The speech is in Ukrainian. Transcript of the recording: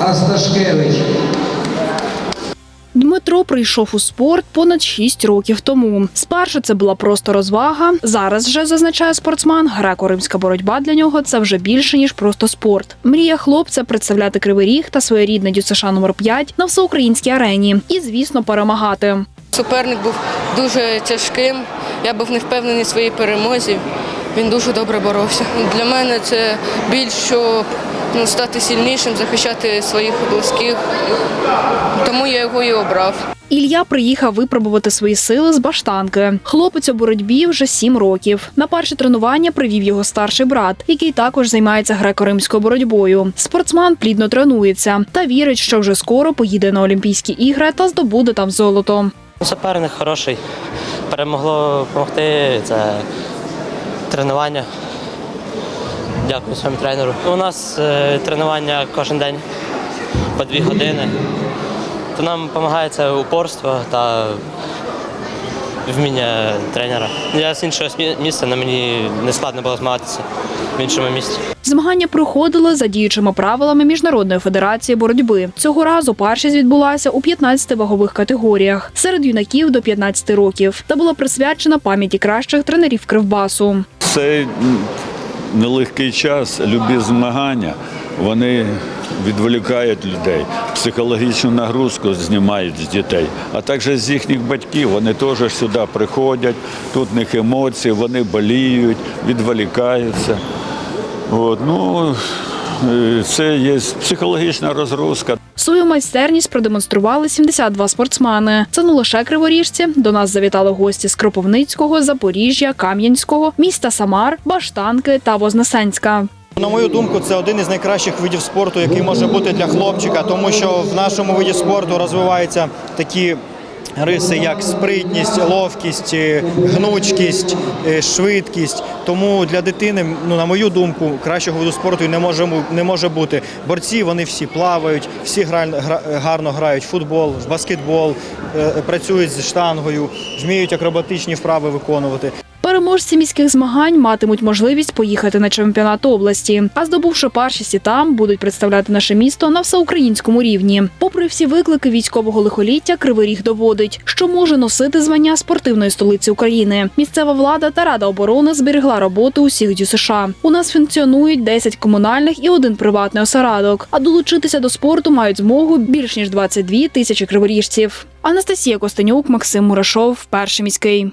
Асташкевич. Дмитро прийшов у спорт понад 6 років тому. Спершу це була просто розвага. Зараз же зазначає спортсмен, греко-римська боротьба для нього це вже більше ніж просто спорт. Мрія хлопця представляти кривий ріг та своєрідне ДЮСШ номер 5 на всеукраїнській арені і, звісно, перемагати. Суперник був дуже тяжким. Я був не впевнений в своїй перемозі. Він дуже добре боровся. Для мене це більш що ну, стати сильнішим, захищати своїх близьких. Тому я його і обрав. Ілля приїхав випробувати свої сили з баштанки. Хлопець у боротьбі вже сім років. На перше тренування привів його старший брат, який також займається греко-римською боротьбою. Спортсмен плідно тренується та вірить, що вже скоро поїде на Олімпійські ігри та здобуде там золото. Суперник хороший. Перемогло допомогти це тренування. Дякую своєму тренеру. У нас е, тренування кожен день по дві години. То нам допомагає це упорство та вміння тренера. Я з іншого міста, але мені не складно було змагатися в іншому місті. Змагання проходили за діючими правилами Міжнародної федерації боротьби. Цього разу першість відбулася у 15 вагових категоріях серед юнаків до 15 років та була присвячена пам'яті кращих тренерів Кривбасу. Цей нелегкий час, любі змагання, вони відволікають людей, психологічну нагрузку знімають з дітей, а також з їхніх батьків. Вони теж сюди приходять, тут в них емоції, вони боліють, відволікаються. От, ну, це є психологічна розгрузка. Свою майстерність продемонстрували 72 спортсмени. Це не лише криворіжці. До нас завітали гості з Кропивницького, Запоріжжя, Кам'янського, міста Самар, Баштанки та Вознесенська. На мою думку, це один із найкращих видів спорту, який може бути для хлопчика, тому що в нашому виді спорту розвиваються такі риси, як спритність, ловкість, е, гнучкість, е, швидкість. Тому для дитини, ну на мою думку, кращого виду спорту не може не може бути. Борці вони всі плавають, всі гра- гарно грають в футбол, в баскетбол, е, працюють з штангою, вміють акробатичні вправи виконувати. Переможці міських змагань матимуть можливість поїхати на чемпіонат області, а здобувши першість і там, будуть представляти наше місто на всеукраїнському рівні. Попри всі виклики військового лихоліття, Кривий Ріг доводить, що може носити звання спортивної столиці України. Місцева влада та рада оборони зберегла роботу усіх ДЮСШ. У нас функціонують 10 комунальних і один приватний осередок. А долучитися до спорту мають змогу більш ніж 22 тисячі криворіжців. Анастасія Костенюк, Максим Мурашов, перший міський.